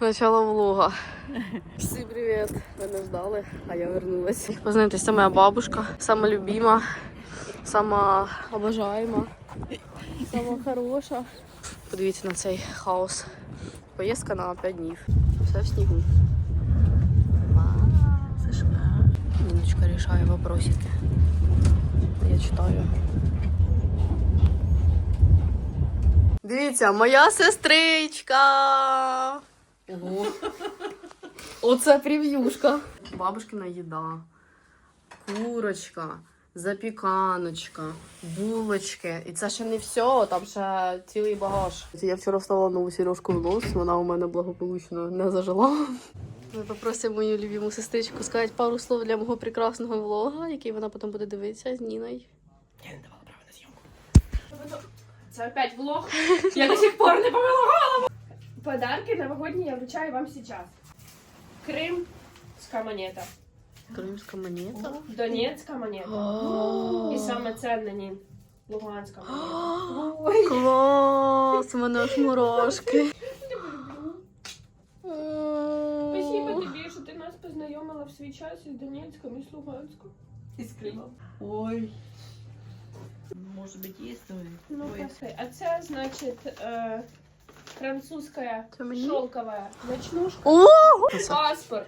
Начало влога. Всім привіт! Мене ждали, а я вернулась. Познайомтесь, це моя бабушка, сама любима, сама обожаема, сама хороша. Подивіться на цей хаос. Поїздка на 5 днів. Все в снігу. Сашка. Ніночка рішає вопросики. Я читаю. Дивіться, моя сестричка. Ого. Оце прев'юшка. Бабушкина їда. Курочка, запіканочка, булочки. І це ще не все, там ще цілий багаж. Я вчора вставила нову сережку в нос, вона у мене благополучно не зажила. Ми попросимо мою любиму сестричку сказати пару слов для мого прекрасного влога, який вона потім буде дивитися з Ніною. Я не давала права на зйомку. Це опять влог. Я до сих пор не помила голову. Подарки новогодні я вручаю вам сейчас. Крым, монета. Кримська монета. Донецька монета. І саме ценне Нін. Луганська монета. Ой. Клас! У мене аж мурашки. Спасибо тобі, що ти нас познайомила в свій час із Донецьком і з Луганськом. Из Крыма. Ой. Может быть, есть, но... Ну, Ой. красивий. А це, значить, е, мені? шелковая ночнушка. Паспорт.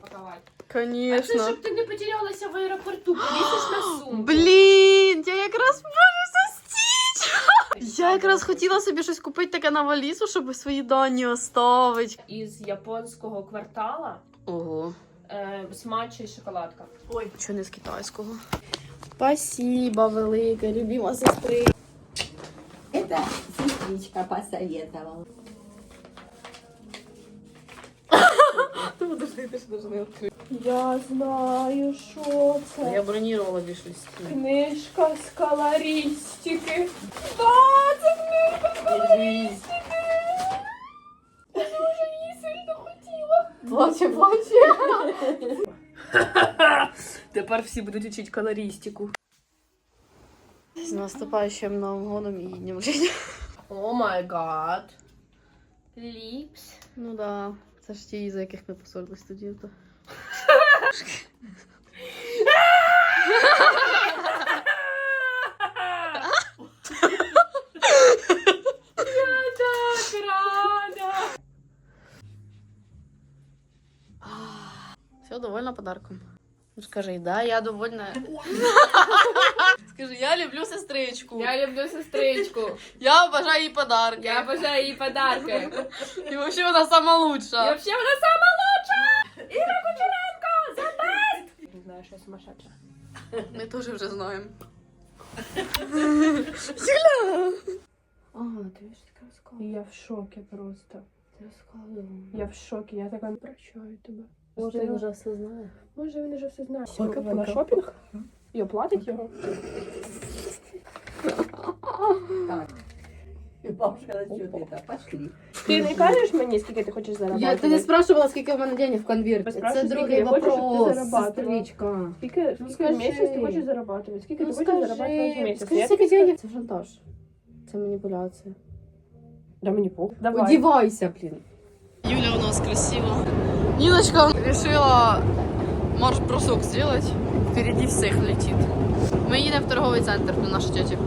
Паковать. А це, Конечно. щоб ти не потерялася в аеропорту, повісиш на сумку. Блін, я якраз можу застіч. Я якраз хотіла собі щось купити таке на валізу, щоб свої дані оставити. Із японського квартала Ого. е, смача і шоколадка. Ой, чого не з китайського. Спасибо, велике, любима сестри. Это сестричка посоветовала. Ти будеш ти ж не відкрити. Я знаю, що це. Я бронювала більшість. Книжка з колористики. Та, це книжка з колористики. Я дуже її сильно хотіла. Плаче, плаче. Тепер всі будуть вчити колористику. З наступаючим Новим годом і днем життя. О май гад. Ліпс. Ну да, це ж ті, за яких ми поссорились тоді. То. Я так рада. Все, довольна подарком. Ну, скажи, да, я довольна. Скажи, я люблю сестричку. Я люблю сестричку. Я обожаю їй подарки. Я бажаю їй подарки. І взагалі вона сама І лучша. вообще вона сама лучша! Іра Кучеренко! За бест! Не знаю, що я сумасшедша. Ми теж вже знаємо. Юля! Ага, ти ж така. Я в шокі просто. Ти розказувала. Я в шокі, я така прощаю тебе. Може, він вже все знає. Може він вже все знає. Пока, Вона пока. шопінг? І оплатить його. Так. И бабушка насчет это. Пошли. Ти не кажеш мені, скільки ти хочеш заробляти? Я, ти не спрашивала, скільки в мене денег в конверті. Ви Це спрашуєте, другий скільки я хочу, щоб ти вопрос, зарабатувала? сестричка. Скільки, Ну, скільки скажи. в місяць ти хочеш заробляти? Скільки Ну ти хочеш заробляти в скажи, місяць? скажи, Я скільки тобі денег. Це шантаж. Це маніпуляція. Да мені пох. Давай. Одівайся, блін. Юля у нас красива. Ниночка решила марш-бросок сделать. Впереди всех летит. Мы едем в торговый центр до нашей тети.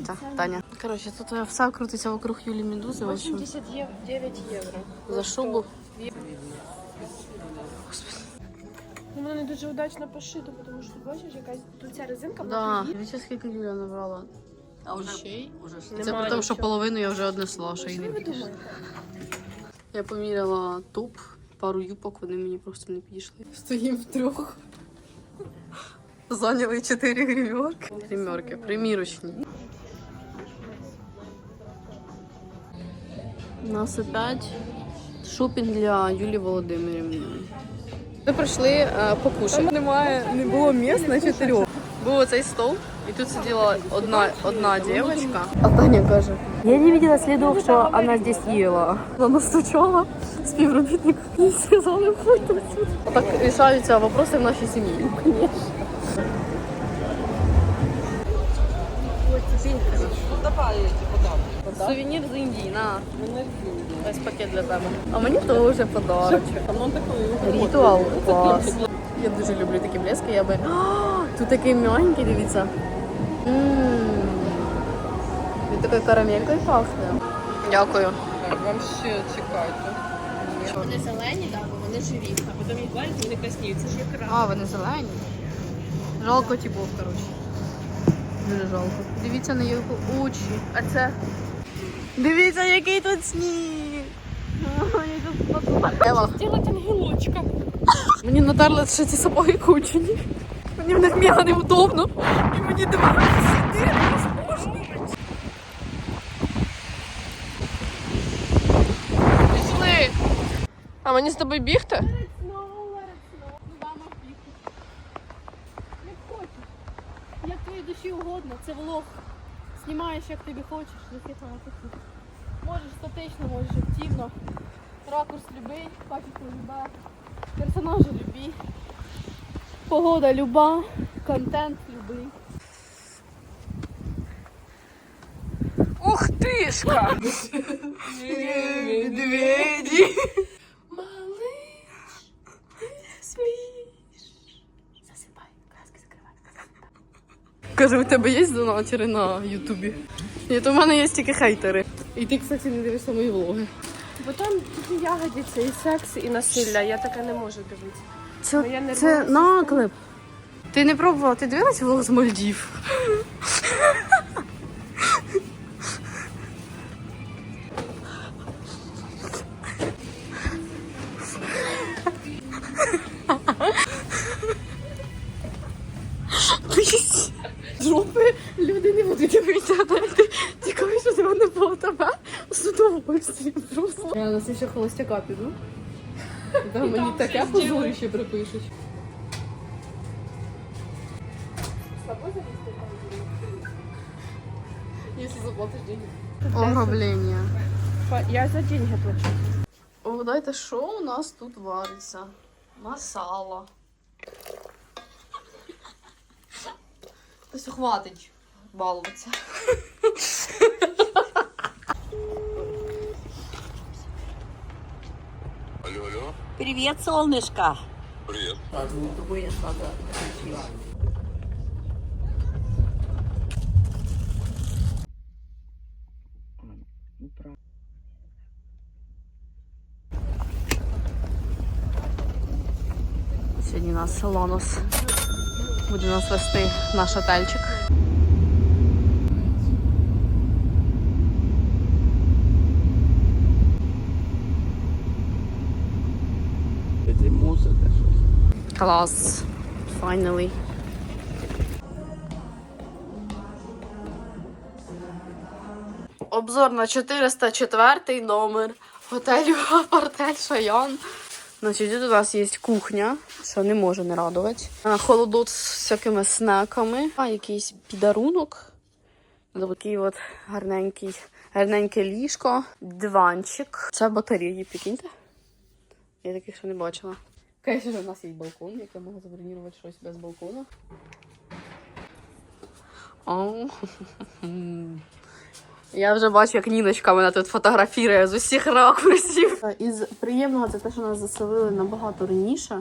Це Таня. Коротше, тут все крутиться вокруг Юлі Медузи. 89 євро. За шубу. У мене дуже удачно пошито, тому що бачиш, якась тут ця резинка Да. Дивіться, скільки Юля набрала. А уже? Це при тому, що половину я вже однесла, що не ви думаєте? Я поміряла топ, пару юбок, вони мені просто не підійшли. Стоїмо втрьох. Зайняли чотири гримерки. Гримерки, примірочні. У нас опять шопінг для Юлії Володимирівни. Ми прийшли е, покушати. Немає, не було місць на чотирьох. Був оцей стол, І тут сиділа одна, одна дівчинка. А Таня каже: Я не бачила слідів, що вона здесь їла. Вона стучала, співробітник і сказали, виходьте отсюда. Так рішаються вопроси в нашій сім'ї. Сувенір з Індії, на. Ось пакет для тебе. А мені теж подарочок. Ритуал. Клас. Я дуже люблю такі блески. Я би. А, Тут такий м'ягенький, дивіться. Він такою карамелькою пахне. Дякую. Так, вам ще чекайте. Вони зелені, так, бо вони живі. А потім їх варять, вони красніють. Це ж якраз. А, вони зелені. Жалко типов, коротше. Дуже жалко. Дивіться на його очі. А це. Дивіться, який тут сніг. Сподобалося. Ангелочка. Мені натерли ще ці сапоги кучені. Мені в них мега невдобно. І мені дивитися сюди. Пішли. А мені з тобою бігти? Як твоїй душі угодно. Це влог. Знімаєш, як тобі хочеш. Захитно тут. Можеш статично, можеш активно. Ракурс любий, качество любе. Персонажі любі. Погода люба, контент любий. Ух тишка! Медведі. Каже, у тебе є донатери на Ютубі? Ні, то в мене є тільки хейтери. І ти, кстати, не дивишся мої влоги. Бо там тільки ягодиці і секс, і насилля. Я таке не можу дивитися. Моя Це, не це система. наклеп. Ти не пробувала, ти дивилась влог з Мальдів? просто. Я на це ще холостяка піду. Да, мені таке позорище припишуть. Если заплатишь деньги. Ограблення. Я за деньги плачу. Угадайте, що у нас тут вариться? Масала. Тобто хватить балуватися. Привет, солнышко. Привет. Сьогодні у нас Лонус буде нас вести наш отельчик. Клас. Finally. Обзор на 404 номер готелю Апартель Шаян. Значить, тут у нас є кухня, що не може не радувати. Холодот з всякими снеками. А якийсь підарунок. Такий от гарненький, гарненьке ліжко, диванчик. Це батареї, прикиньте. Я таких ще не бачила. Звісно, у нас є балкон, як я можу забронювати щось без балкону. О, Я вже бачу, як Ніночка мене тут фотографірує з усіх ракурсів. Із приємного це те, що нас заселили набагато раніше.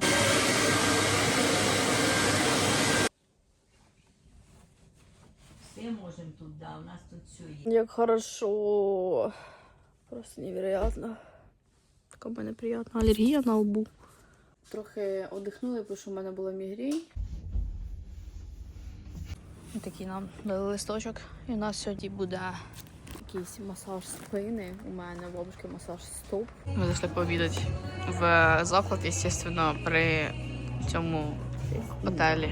Все можемо тут, да, у нас тут все є. Як хорошо. Просто невероятно. Така в мене приємна алергія на лбу. Трохи одихнули, тому що в мене була мігрень. Такий нам дали листочок. І у нас сьогодні буде якийсь масаж спини. У мене бабушки масаж стоп. Ми зайшли пообідати в заклад, звісно, при цьому готелі.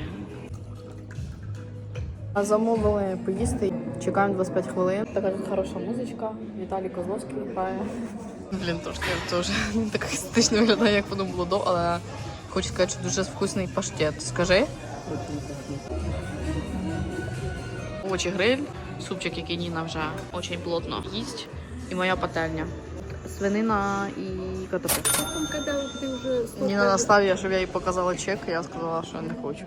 Замовили поїсти. Чекаємо 25 хвилин. Така хороша музичка. Віталій Козловський грає. Блін, трошки теж так естетично виглядає, як воно було до, але хочу сказати, що дуже вкусний паштет. Скажи. робочий гриль, супчик, який Ніна вже дуже плотно їсть, і моя пательня. Свинина і картопля. Ніна наставила, щоб я їй показала чек, я сказала, що не хочу.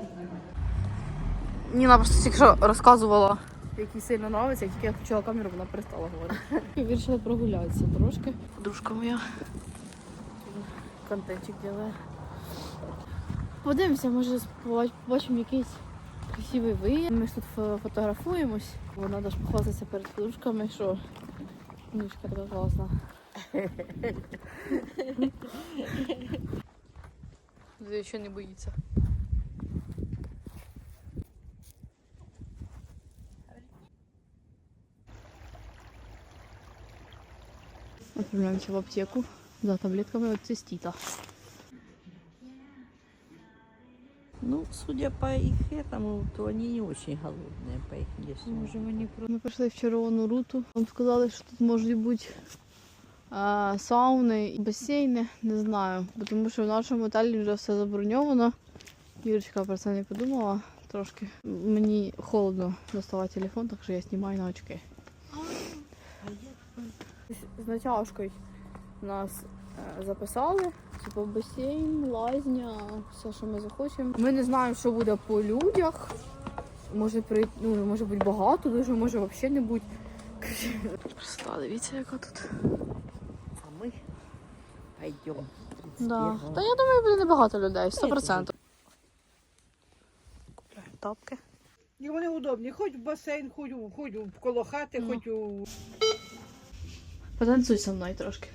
Ніна просто тільки що розказувала, який сильно подобається, як тільки я включила камеру, вона перестала говорити. Я вирішила прогулятися трошки. Подружка моя. Контентик делає. Подивимося, може побачимо якийсь красивий виїзд. Ми ж тут фотографуємось. Бо треба ж похвастатися перед подружками, що Нічка така класна. Ще не боїться. Отправляемся в аптеку за таблетками от цистита. Ну, судя по их этому, то они не очень голодные по их про ми прийшли в червону руту. Нам сказали, що тут можуть бути а, сауни і басейни. Не знаю. Тому що в нашому готелі вже все заброньовано. Юрочка про це не подумала трошки. Мені холодно доставати телефон, так що я знімаю на очки. З натяжкою нас е, записали. Типу басейн, лазня, все, що ми захочемо. Ми не знаємо, що буде по людях. Може при... ну, може бути багато, дуже може взагалі не бути. Красота, дивіться, яка тут. А мы пойдем. Да. Та я думаю, буде небагато людей, 100%. Купляємо тапки. І вони удобні. Хоч в басейн, хоч, хоч коло хати, Ну. хоч у Потанцуй зі мною трошки.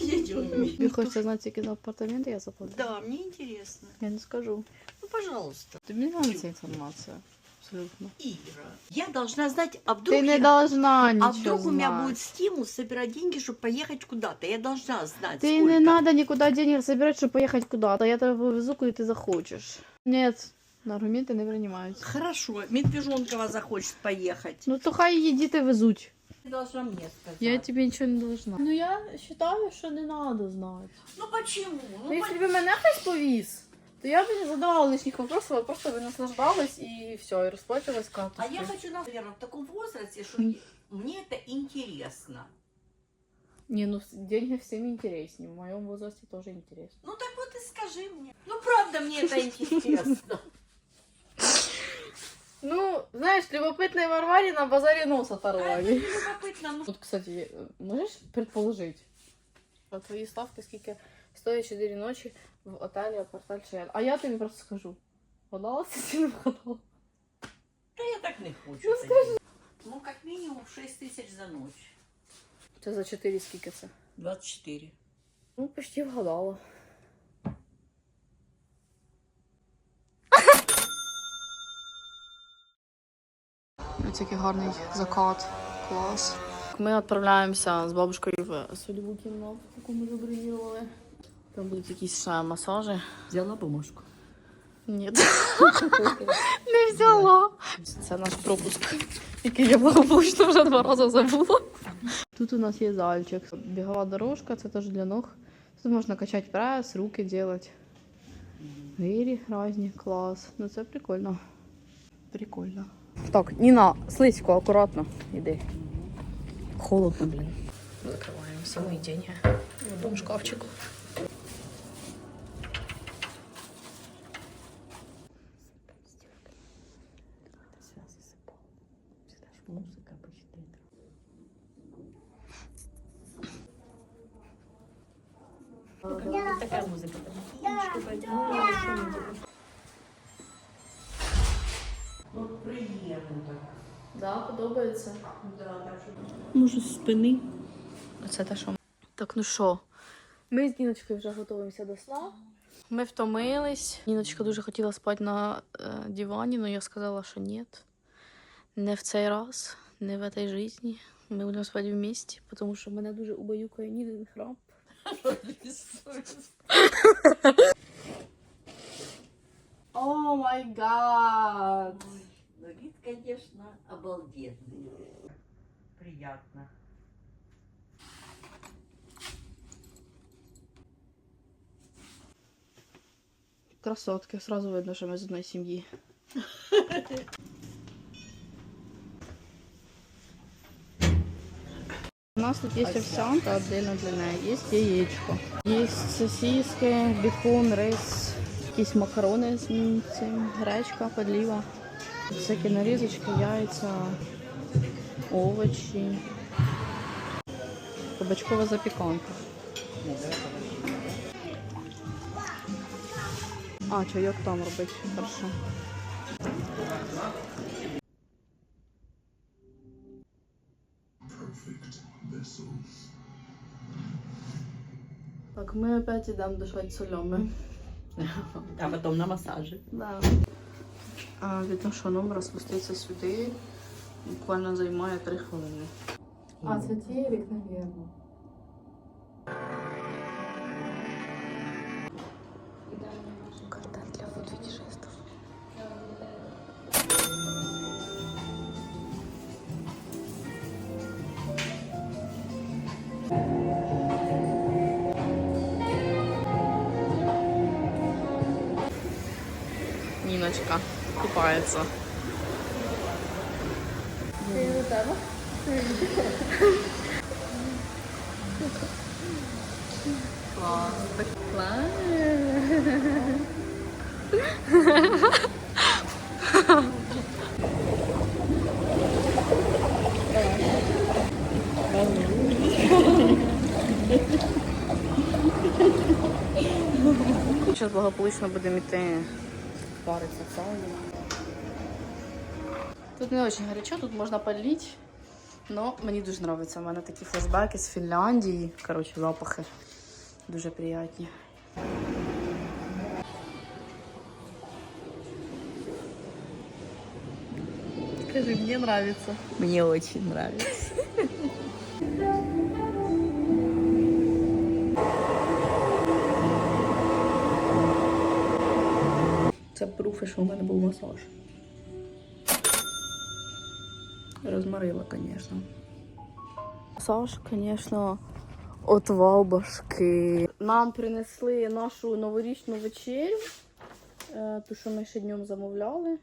Идем. Тобі хочеться знати, які за апартаменти я заплатила? Да, мне интересно. Я не скажу. Ну, пожалуйста. Тобі не треба ця інформація. Абсолютно. Ира, я должна знать, а вдруг Ти не я- должна А нічого вдруг у меня знати. будет стимул собирать деньги, чтобы поехать куда-то? Я должна знать, Ты сколько. не надо никуда денег собирать, чтобы поехать куда-то. Я тебя повезу, куда ты захочешь. Нет, аргументы не принимаются. Хорошо, Медвежонкова захочет поехать. Ну то хай її діти везуть. Ты должна мне сказать. Я тебе нічого не должна. Ну я вважаю, що не треба знати. Ну почему? Ну, Ну, якщо б мене хтось повіз, то я б не задавала лишніх вопросів, а просто би наслаждалась і все, і розплачувалась А карточкою. я хочу, наверное, в таком возрасте, что мне это интересно. Не, ну деньги всем интереснее. В моем возрасте тоже интересно. Ну так вот и скажи мне. Ну правда мне это интересно. Ну, знаешь, любопытной Варваре на базаре нос А это оторвали. не любопытно. Ну, Тут, кстати, можешь предположить, по твои ставки, скільки стоїть 4 ночі в отелі Порталь Шен. А я тобі просто скажу. Вгадала чи не вгадала? Да я так не хочу. Ну, скажи. Ну, как минимум 6 тысяч за ночь. Це за 4 скільки це? 24. Ну, почти вгадала. Ось який гарний закат. Клас. Ми відправляємося з бабушкою в сольову кімнату, яку ми забронювали. Там будуть якісь ще масажі. Взяла бумажку. Ні. Не взяла. Це наш пропуск, який я благополучно вже два рази забула. Тут у нас є зальчик. Бігова дорожка, це теж для ног. Тут можна качати прес, руки робити. Гирі різні, клас. Ну це прикольно. Прикольно. Так, Ніна, слизько, акуратно. Іди. Холодно, блін. Закриваємо самі деньги в одному шкафчику. Приємно так. Да, подобається. Да, так що Може, з спини. Оце те, що. Так, ну що? Ми з Ніночкою вже готуємося до сна. Ми втомились. Ніночка дуже хотіла спати на е, дивані, але я сказала, що ні. Не в цей раз, не в цій житті. Ми будемо спати в місті, тому що мене дуже убаюкає Нінин храп. О май гад! Но вид, конечно, обалденный. Приятно. Красотки, сразу видно, що ми з одної сім'ї. У нас тут є овсянка отдельно для неї, є яєчко, є сосиски, бекон, рис, якісь макарони з цим, гречка, подлива всякі нарізочки, яйця, овочі, кабачкова запіканка. А, чайок там робить, хорошо. Так, ми опять йдемо дишати солями. А потом на массаже. Да. Від нашого номера спуститися сюди буквально займає 3 хвилини. А, це ті вікна Картель Так. Зараз благополучно будемо йти париться в сауні. Тут не дуже гарячо, тут можна полить. Но мені дуже подобається. У мене такі флешбеки з Фінляндії. Коротше, запахи дуже приятні. Скажи, мені подобається. Мне очень нравится. Це пруфи, що у мене був масаж. Розмарила, звісно. Саш, звісно, отвал башки. Нам принесли нашу новорічну вечерю, е, ту, що ми ще днем замовляли.